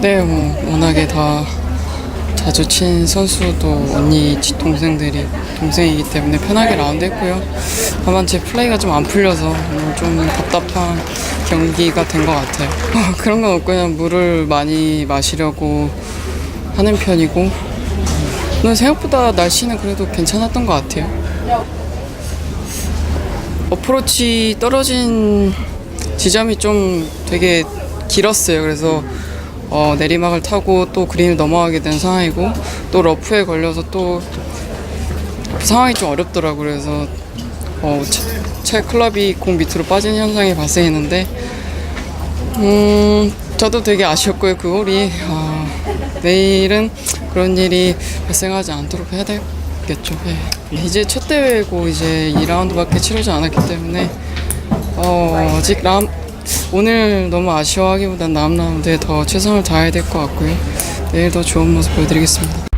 네, 뭐 워낙에 다 자주 친 선수도 언니 치- 동생들이 동생이기 때문에 편하게 라운드 했고요. 다만 제 플레이가 좀 안 풀려서 오늘 좀 답답한 경기가 된 것 같아요. 어, 그런 건 없고 그냥 물을 많이 마시려고 하는 편이고 오늘 생각보다 날씨는 그래도 괜찮았던 것 같아요. 어프로치 떨어진 지점이 좀 되게 길었어요. 그래서 어, 내리막을 타고 또 그린을 넘어가게 된 상황이고 또 러프에 걸려서 또 상황이 좀 어렵더라고요. 그래서 어, 채, 채 클럽이 공 밑으로 빠진 현상이 발생했는데 음, 저도 되게 아쉬웠고요. 그 홀이 아, 내일은 그런 일이 발생하지 않도록 해야 되겠죠. 예. 이제 첫 대회고 이제 2라운드밖에 치르지 않았기 때문에 어, 아직 람, 오늘 너무 아쉬워하기보단 다음 라운드에 더 최선을 다해야 될 것 같고요. 내일 더 좋은 모습 보여드리겠습니다.